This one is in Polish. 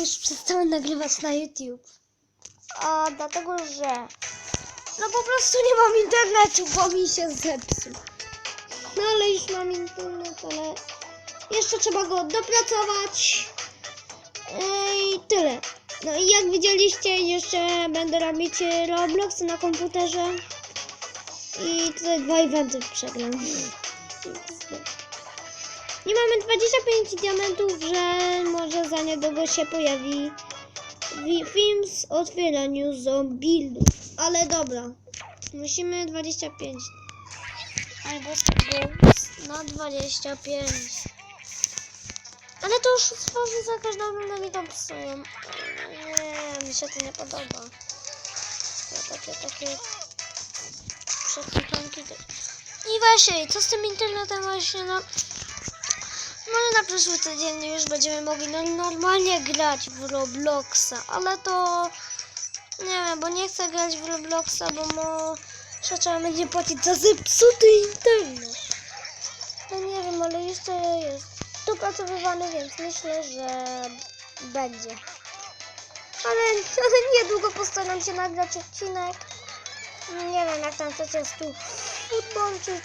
Już przestałem nagrywać na YouTube. A dlatego, że no po prostu nie mam internetu, bo mi się zepsuł. No ale już mam internet, ale jeszcze trzeba go dopracować. I tyle. No i jak widzieliście, jeszcze będę robić Roblox na komputerze. I tutaj dwa eventy przegram. Nie mamy 25 diamentów, że może za niedługo się pojawi wi- film z otwieraniu zombilów. Ale dobra, musimy 25. Albo na 25. Ale to już stworzy za każdym razem mi to psują. Nie, mi się to nie podoba. To takie, takie przeklikanki. I właśnie, co z tym internetem właśnie, no... Może na przyszły tydzień już będziemy mogli no, normalnie grać w Robloxa, ale to... Nie wiem, bo nie chcę grać w Robloxa, bo może trzeba będzie płacić za zepsuty internet. No nie wiem, ale jeszcze jest dopracowywany, więc myślę, że będzie. Ale, ale niedługo postaram się nagrać odcinek. Nie wiem, jak tam jest tu futbol, czy